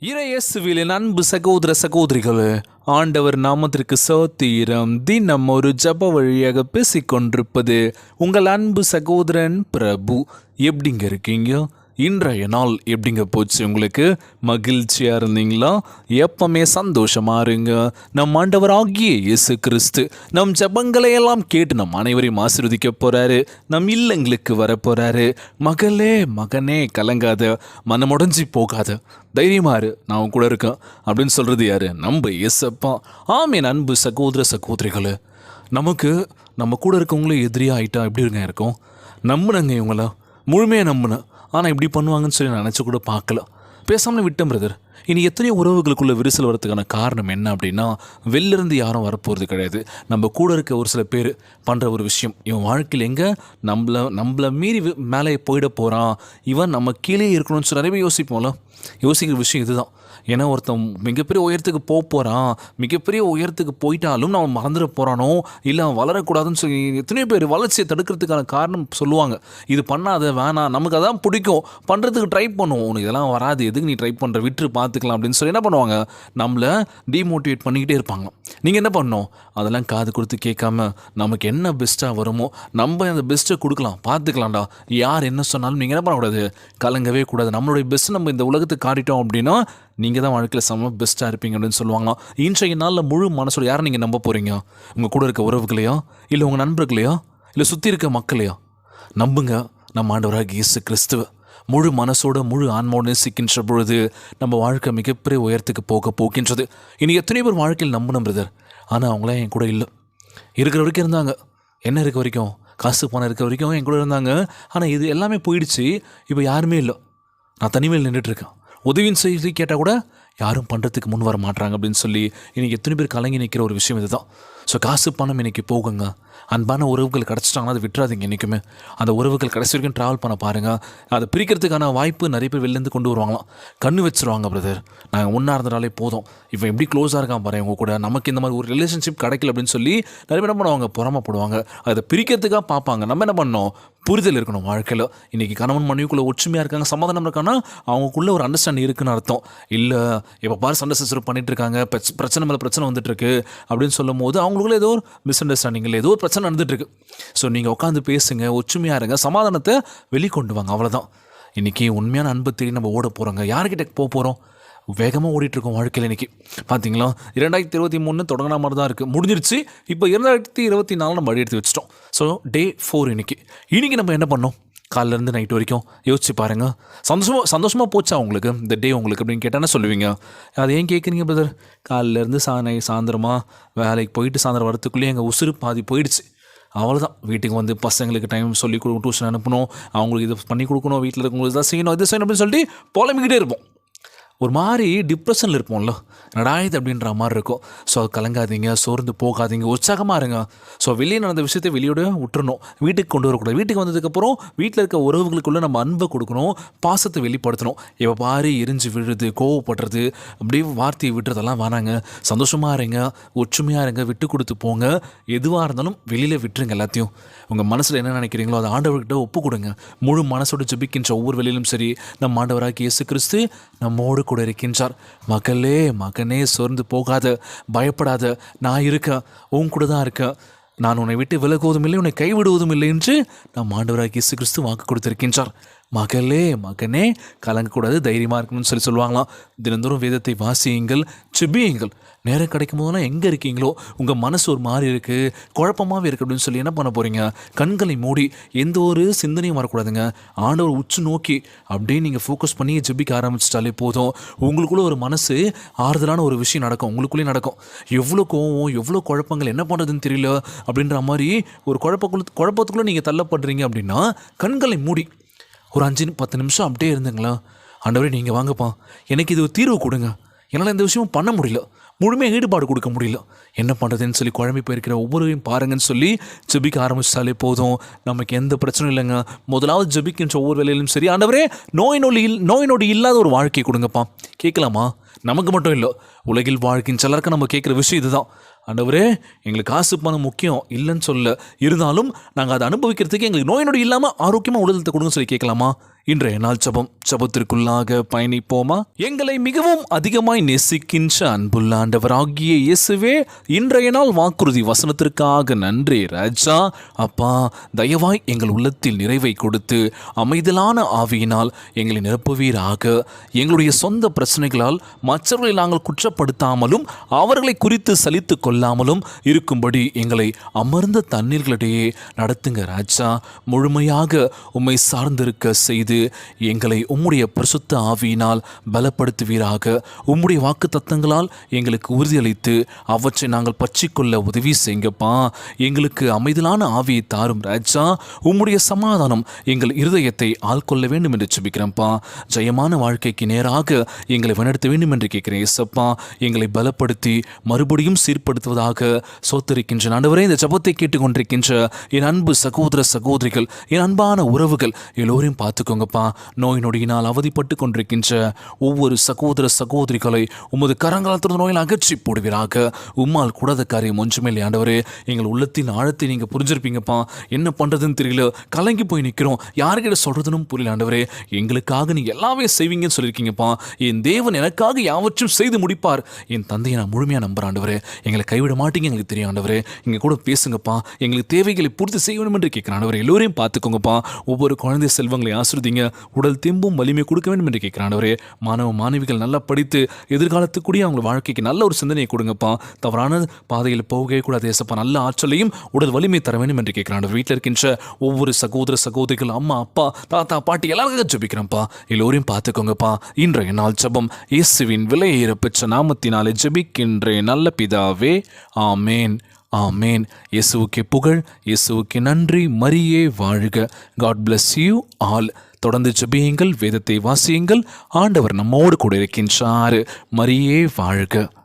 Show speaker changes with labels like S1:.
S1: இறையேசுவிலின் அன்பு சகோதர சகோதரிகளே ஆண்டவர் நாமத்திற்கு சோத்திரம். தினம் ஒரு ஜப வழியாக பேசிக்கொண்டிருப்பது உங்கள் அன்பு சகோதரன் பிரபு. எப்படிங்க இருக்கீங்க? இன்றைய நாள் எப்படிங்க போச்சு உங்களுக்கு? மகிழ்ச்சியாக இருந்தீங்களா? எப்பவுமே சந்தோஷமா இருங்க. நம் ஆண்டவர் ஆகிய இயேசு கிறிஸ்து நம் ஜபங்களை எல்லாம் கேட்டு நம் அனைவரையும் ஆசிர்வதிக்க போகிறாரு நம் இல்லங்களுக்கு வர போகிறாரு மகளே மகனே கலங்காத மனமுடைஞ்சி போகாத தைரியமாறு நான் உன் கூட இருக்கேன். அப்படின்னு சொல்கிறது யார்? நம்ப இயேசப்பா. ஆமீன் அன்பு சகோதர சகோதரிகள். நமக்கு நம்ம கூட இருக்கவங்களும் எதிரியாக ஆகிட்டா எப்படி இருங்க இருக்கும்? நம்பினங்க இவங்கள. முழுமையாக நம்பினேன். ஆனால் இப்படி பண்ணுவாங்கன்னு சொல்லி நினச்சி கூட பார்க்கல. பேசாமல் விட்டேன் பிரதர் இனி எத்தனையோ உறவுகளுக்குள்ள விரிசல் வரதுக்கான காரணம் என்ன அப்படின்னா வெளிலிருந்து யாரும் வரப்போகிறது கிடையாது. நம்ம கூட இருக்க ஒரு சில பேர் பண்ணுற ஒரு விஷயம். இவன் வாழ்க்கையில் எங்கே? நம்மள நம்மள மீறி மேலே போயிட போகிறான் இவன் நம்ம கீழே இருக்கணும்னு சொல்லி நிறைய யோசிப்போம்ல. யோசிக்கிற விஷயம் இதுதான். ஏன்னா ஒருத்தன் மிகப்பெரிய உயரத்துக்கு போக போகிறான் மிகப்பெரிய உயரத்துக்கு போயிட்டாலும் நம்ம மறந்துட போகிறானோ இல்லை அவன் வளரக்கூடாதுன்னு சொல்லி எத்தனையோ பேர் வளர்ச்சியை தடுக்கிறதுக்கான காரணம் சொல்லுவாங்க. இது பண்ணாத வேணாம் நமக்கு அதான் பிடிக்கும். பண்ணுறதுக்கு ட்ரை பண்ணுவோம். உனக்கு இதெல்லாம் வராது. எதுக்கு நீ ட்ரை பண்ணுற விட்டு பார்த்துக்கலாம் அப்படின்னு சொல்லி என்ன பண்ணுவாங்க? நம்மளை டீமோட்டிவேட் பண்ணிக்கிட்டே இருப்பாங்க நீங்கள் என்ன பண்ணணும்? அதெல்லாம் காது கொடுத்து கேட்காம நமக்கு என்ன பெஸ்ட்டாக வருமோ நம்ம அந்த பெஸ்ட்டை கொடுக்கலாம். பார்த்துக்கலாம்டா யார் என்ன சொன்னாலும் நீங்கள் என்ன பண்ணக்கூடாது? கலங்கவே கூடாது. நம்மளுடைய பெஸ்ட் நம்ம இந்த உலகத்துக்கு காட்டிட்டோம் அப்படின்னா நீங்கள் தான் வாழ்க்கையில் செம்ம பெஸ்ட்டாக இருப்பீங்க அப்படின்னு சொல்லுவாங்களாம் இன்றைய நாளில் முழு மனசோட யாரை நீங்கள் நம்ப போகிறீங்க உங்கள் கூட இருக்க உறவுகளையா இல்லை உங்கள் நண்பர்களையா இல்லை சுற்றி இருக்க மக்களையா? நம்புங்க நம்ம ஆண்டவராக இயேசு கிறிஸ்துவ. முழு மனசோட முழு ஆன்மோடு நேசிக்கின்ற பொழுது நம்ம வாழ்க்கை மிகப்பெரிய உயரத்துக்கு போக போகின்றது. இனி எத்தனை பேர் வாழ்க்கையில் நம்பணும் பிரதர். ஆனால் அவங்களாம் என் கூட இல்லை. இருக்கிற வரைக்கும் இருந்தாங்க. என்ன இருக்க வரைக்கும்? காசு பணம் இருக்க வரைக்கும் என் கூட இருந்தாங்க. ஆனால் இது எல்லாமே போயிடுச்சு. இப்போ யாருமே இல்லை. நான் தனிமையில் நின்றுட்டு இருக்கேன். உதவின்னு சொல்லி கேட்டால் கூட யாரும் பண்ணுறதுக்கு முன் வர மாட்டாங்க அப்படின்னு சொல்லி இன்றைக்கி எத்தனை பேர் கலங்கி நிற்கிற ஒரு விஷயம் இதுதான். ஸோ காசு பணம் இன்னைக்கு போகுங்க. அன்பான உறவுகள் கிடச்சிட்டாங்கன்னா அதை விட்டுறாதீங்க என்றைக்குமே அந்த உறவுகள் கடைசி வரைக்கும் ட்ராவல் பண்ண பாருங்கள் அதை பிரிக்கிறதுக்கான வாய்ப்பு நிறைய பேர் வெளிலேருந்து கொண்டு வருவாங்களாம். கண்ணு வச்சிருவாங்க பிரதர் நாங்கள் ஒன்றா இருந்தனாலே போதும். இவன் எப்படி க்ளோஸாக இருக்கான் பாரு இவங்க கூட. நமக்கு இந்த மாதிரி ஒரு ரிலேஷன்ஷிப் கிடைக்கல அப்படின்னு சொல்லி நிறைய பேர் என்ன பண்ணுவாங்க? புறமப்படுவாங்க. அதை பிரிக்கிறதுக்காக பார்ப்பாங்க. நம்ம என்ன பண்ணோம் புரிதல் இருக்கணும் வாழ்க்கையில். இன்றைக்கி கணவன் மனைவிக்குள்ளே ஒற்றுமையாக இருக்காங்க சமாதானம் இருக்கான்னா அவங்களுக்குள்ள ஒரு அண்டர்ஸ்டாண்டிங் இருக்குன்னு அர்த்தம். இல்லை இப்போ பாரு சண்டை சச்சரவு பண்ணிகிட்டு இருக்காங்க. பிரச்சனை மேலே பிரச்சனை வந்துட்டுருக்கு அப்படின்னு சொல்லும் போது அவங்களுக்குள்ள ஏதோ ஒரு மிஸ் அண்டர்ஸ்டாண்டிங் இல்லை ஏதோ ஒரு பிரச்சனை நடந்துட்டு இருக்கு ஸோ நீங்கள் உட்காந்து பேசுங்க ஒற்றுமையாக இருங்க சமாதானத்தை வெளிக்கொண்டு வாங்க அவ்வளோதான் இன்றைக்கி உண்மையான அன்பு தேடி நம்ம ஓட போகிறோங்க யார்கிட்ட போக போகிறோம் வேகமாக ஓடிட்டுருக்கோம் வாழ்க்கையில் இன்னைக்கு. பார்த்தீங்களா இரண்டாயிரத்தி இருபத்தி மூணு தொடங்கின மாதிரி தான் இருக்குது முடிஞ்சிருச்சு. இப்போ இரண்டாயிரத்தி இருபத்தி நாலு நம்ம அடி எடுத்து வச்சிட்டோம். ஸோ டே ஃபோர் இன்னைக்கு. இன்றைக்கி நம்ம என்ன பண்ணோம்? காலிலேருந்து நைட் வரைக்கும் யோசிச்சு பாருங்கள் சந்தோஷமாக சந்தோஷமாக போச்சா உங்களுக்கு? இந்த டே உங்களுக்கு அப்படின்னு கேட்டால் சொல்லுவீங்க? அது ஏன் கேட்குறீங்க பிரதர் காலிலேருந்து சா நை சாயந்தரமாக வேலைக்கு போயிட்டு சாயந்தரம் வரத்துக்குள்ளேயே எங்கள் உசுறு பாதி போயிடுச்சு. அவ்வளோதான் வீட்டுக்கு வந்து பசங்களுக்கு டைம் சொல்லி கொடுக்கணும் டியூஷன் அனுப்பணும். அவங்களுக்கு இது பண்ணி கொடுக்கணும் வீட்டில் இருக்கவங்களுக்கு இதான் செய்யணும் இது செய்யணும் அப்படின்னு சொல்லிட்டு புலம்பிக்கிட்டே இருப்போம். ஒரு மாதிரி டிப்ரெஷனில் இருப்போம்ல. என்னடா அப்படின்ற மாதிரி இருக்கும். ஸோ கலங்காதீங்க சோர்ந்து போகாதீங்க உற்சாகமாக இருங்க. ஸோ வெளியே நடந்த விஷயத்தை வெளியோட விட்டுறணும். வீட்டுக்கு கொண்டு வரக்கூடாது. வீட்டுக்கு வந்ததுக்கப்புறம் வீட்டில் இருக்க உறவுகளுக்குள்ளே நம்ம அன்பை கொடுக்கணும் பாசத்தை வெளிப்படுத்தணும். இப்போ பாரு எரிஞ்சு விழுறது கோவப்படுறது அப்படியே வார்த்தையை விட்டுறதெல்லாம் வராங்க சந்தோஷமாக இருங்க ஒற்றுமையாக இருங்க விட்டு கொடுத்து போங்க. எதுவாக இருந்தாலும் வெளியில் விட்டுருங்க எல்லாத்தையும். உங்கள் மனசில் என்ன நினைக்கிறீங்களோ அதை ஆண்டவர்கிட்ட ஒப்பு கொடுங்க. முழு மனசோடு ஜபிக்கின்ற ஒவ்வொரு வெளியிலும் சரி நம் ஆண்டவராக இயேசு கிறிஸ்து நம்மோடு கூட இருக்கின்றார். மகளே மகனே சோர்ந்து போகாத பயப்படாத நான் இருக்கேன் உன் கூட தான் இருக்கேன் நான் உன்னை விட்டு விலகுவதும் இல்லை உன்னை கைவிடுவதும் இல்லை என்று நம் ஆண்டவராக இயேசு கிறிஸ்து வாக்கு கொடுத்திருக்கின்றார். மகளே மகனே கலங்கக்கூடாது தைரியமாக இருக்கணும்னு சொல்லி சொல்லுவாங்களாம். தினந்தோறும் வேதத்தை வாசியுங்கள் செபியுங்கள் நேரம் கிடைக்கும் போதெல்லாம் எங்கே இருக்கீங்களோ உங்கள் மனசு ஒரு மாதிரி இருக்குது குழப்பமாகவே இருக்குது அப்படின்னு சொல்லி என்ன பண்ண போகிறீங்க கண்களை மூடி எந்த ஒரு சிந்தனையும் வரக்கூடாதுங்க. ஆண்டவர் உச்சு நோக்கி அப்படியே நீங்கள் ஃபோக்கஸ் பண்ணி ஜெபிக்க ஆரம்பிச்சிட்டாலே போதும். உங்களுக்குள்ளே ஒரு மனசு ஆறுதலான ஒரு விஷயம் நடக்கும். உங்களுக்குள்ளேயே நடக்கும். எவ்வளோ கோவம் எவ்வளோ குழப்பங்கள் என்ன பண்ணுறதுன்னு தெரியல அப்படின்ற மாதிரி ஒரு குழப்பக்குள்ள குழப்பத்துக்குள்ளே நீங்கள் தள்ளப்படுறீங்க அப்படின்னா கண்களை மூடி ஒரு அஞ்சு பத்து நிமிஷம் அப்படியே இருந்துங்களா? ஆண்டவரே நீங்கள் வாங்கப்பா. எனக்கு இது ஒரு தீர்வு கொடுங்க. என்னால் இந்த விஷயமும் பண்ண முடியல. முழுமையாக ஈடுபாடு கொடுக்க முடியல. என்ன பண்ணுறதுன்னு சொல்லி குழம்பி போயிருக்கிற ஒவ்வொருவரையும் பாருங்கன்னு சொல்லி ஜெபிக்க ஆரம்பிச்சாலே போதும். நமக்கு எந்த பிரச்சனையும் இல்லைங்க. முதலாவது ஜெபிக்கின்ற ஒவ்வொரு வேலையிலும் சரி. ஆண்டவரே நோய் நொடி இல் நோய் நொடி இல்லாத ஒரு வாழ்க்கை கொடுங்கப்பா. கேட்கலாமா? நமக்கு மட்டும் இல்லை. உலகில் வாழ்க்கையின் சிலருக்கு நம்ம கேட்குற விஷயம் இதுதான். ஆண்டவரே எங்களுக்கு காசு பணம் முக்கியம் இல்லைன்னு சொல்ல. இருந்தாலும் நாங்கள் அதை அனுபவிக்கிறதுக்கு எங்களுக்கு நோய் நொடி இல்லாமல் ஆரோக்கியமாக உடலத்தை கொடுங்க சொல்லி கேட்கலாமா? இன்றைய நாள் ஜபம். ஜபத்திற்குள்ளாக பயணிப்போமா? எங்களை மிகவும் அதிகமாய் நேசிக்கின்ற அன்புள்ள ஆண்டவராகிய இயேசுவே இன்றைய நாள் வாக்குறுதி வசனத்திற்காக நன்றி ராஜா. அப்பா தயவாய் எங்கள் உள்ளத்தில் நிறைவை கொடுத்து அமைதலான ஆவியினால் எங்களை நிரப்புவீராக. எங்களுடைய சொந்த பிரச்சனைகளால் மற்றவர்களை நாங்கள் குற்றப்படுத்தாமலும் அவர்களை குறித்து சலித்து கொள்ளாமலும் இருக்கும்படி எங்களை அமர்ந்த தண்ணீர்களிடையே நடத்துங்க ராஜா. முழுமையாக உம்மை சார்ந்திருக்க செய்து செய்து எங்களை உம்முடைய பிரசுத்த ஆவியினால் பலப்படுத்துவீராக. உம்முடைய வாக்கு தத்தங்களால் எங்களுக்கு உறுதியளித்து அவற்றை நாங்கள் பற்றிக்கொள்ள உதவி செய்யுங்கப்பா. எங்களுக்கு அமைதலான ஆவியை தாரும் ராஜா. உம்முடைய சமாதானம் எங்கள் இருதயத்தை ஆள்கொள்ள வேண்டும் என்று செபிக்கிறேன்ப்பா ஜெயமான வாழ்க்கைக்கு நேராக எங்களை வழிநடத்த வேண்டும் என்று கேட்கிறேன் ஏசப்பா எங்களை பலப்படுத்தி மறுபடியும் சீர்படுத்துவதாக சோத்தரிக்கின்ற நடுவரே இந்த ஜபத்தை கேட்டுக்கொண்டிருக்கின்ற என் அன்பு சகோதர சகோதரிகள் என் அன்பான உறவுகள் எல்லோரையும் பார்த்துக்கோங்க பார்த்துக்கோங்கப்பா நோய் நொடியினால் அவதிப்பட்டு கொண்டிருக்கின்ற ஒவ்வொரு சகோதர சகோதரிகளை உமது கரங்களால் நோயில் அகற்றி போடுவீராக. உம்மால் கூடாத காரியம் ஒன்றுமில்லை ஆண்டவரே. எங்கள் உள்ளத்தின் ஆழத்தை நீங்கள் புரிஞ்சிருப்பீங்கப்பா. என்ன பண்ணுறதுன்னு தெரியல. கலங்கி போய் நிற்கிறோம் யார்கிட்ட சொல்கிறதுன்னு புரியல ஆண்டவரே. எங்களுக்காக நீ எல்லாமே செய்வீங்கன்னு சொல்லியிருக்கீங்கப்பா. என் தேவன் எனக்காக யாவற்றும் செய்து முடிப்பார். என் தந்தையை நான் முழுமையாக நம்புகிறேன் ஆண்டவரே. எங்களை கைவிட மாட்டீங்க எங்களுக்கு தெரியும் ஆண்டவரே. எங்கள் கூட பேசுங்கப்பா. எங்களுக்கு தேவைகளை பூர்த்தி செய்யணும் என்று கேட்குறேன் ஆண்டவரே. எல்லோரையும் பார்த்துக்கோங்கப்பா. ஒவ்வொரு குழந்தை செல்வங்களை ஆசிர்வதிங்க உடல் தெம்பும் வலிமை கொடுக்க வேண்டும் என்று கேட்கிறேன் ஆண்டவரே. மாணவ மாணவிகள் நல்லா படித்து எதிர்காலத்துக்குடியே அவங்க வாழ்க்கைக்கு நல்ல ஒரு சிந்தனையை கொடுங்கப்பா. தவறான பாதையில் போகவே கூடாது ஏசப்பா. நல்ல ஆற்றலையும் உடல் வலிமை தர வேண்டும் என்று கேட்கிறேன் ஆண்டவர். வீட்டில் இருக்கின்ற ஒவ்வொரு சகோதர சகோதரிகள் அம்மா அப்பா தாத்தா பாட்டி எல்லாருக்கும் ஜெபிக்கிறேன்ப்பா எல்லோரையும் பார்த்துக்கோங்கப்பா. இன்றைய நாள் ஜெபம் இயேசுவின் விலையேற பெற்ற நாமத்தினாலே ஜெபிக்கின்றேன். நல்ல பிதாவே ஆமேன். ஆமேன். இயேசுவுக்கே புகழ் இயேசுவுக்கு நன்றி. மரியே வாழ்க. காட் பிளஸ் யூ ஆல் தொடர்ந்து ஜெபியுங்கள் வேதத்தை வாசியுங்கள். ஆண்டவர் நம்மோடு கூட இருக்கின்றார். மரியே வாழ்க.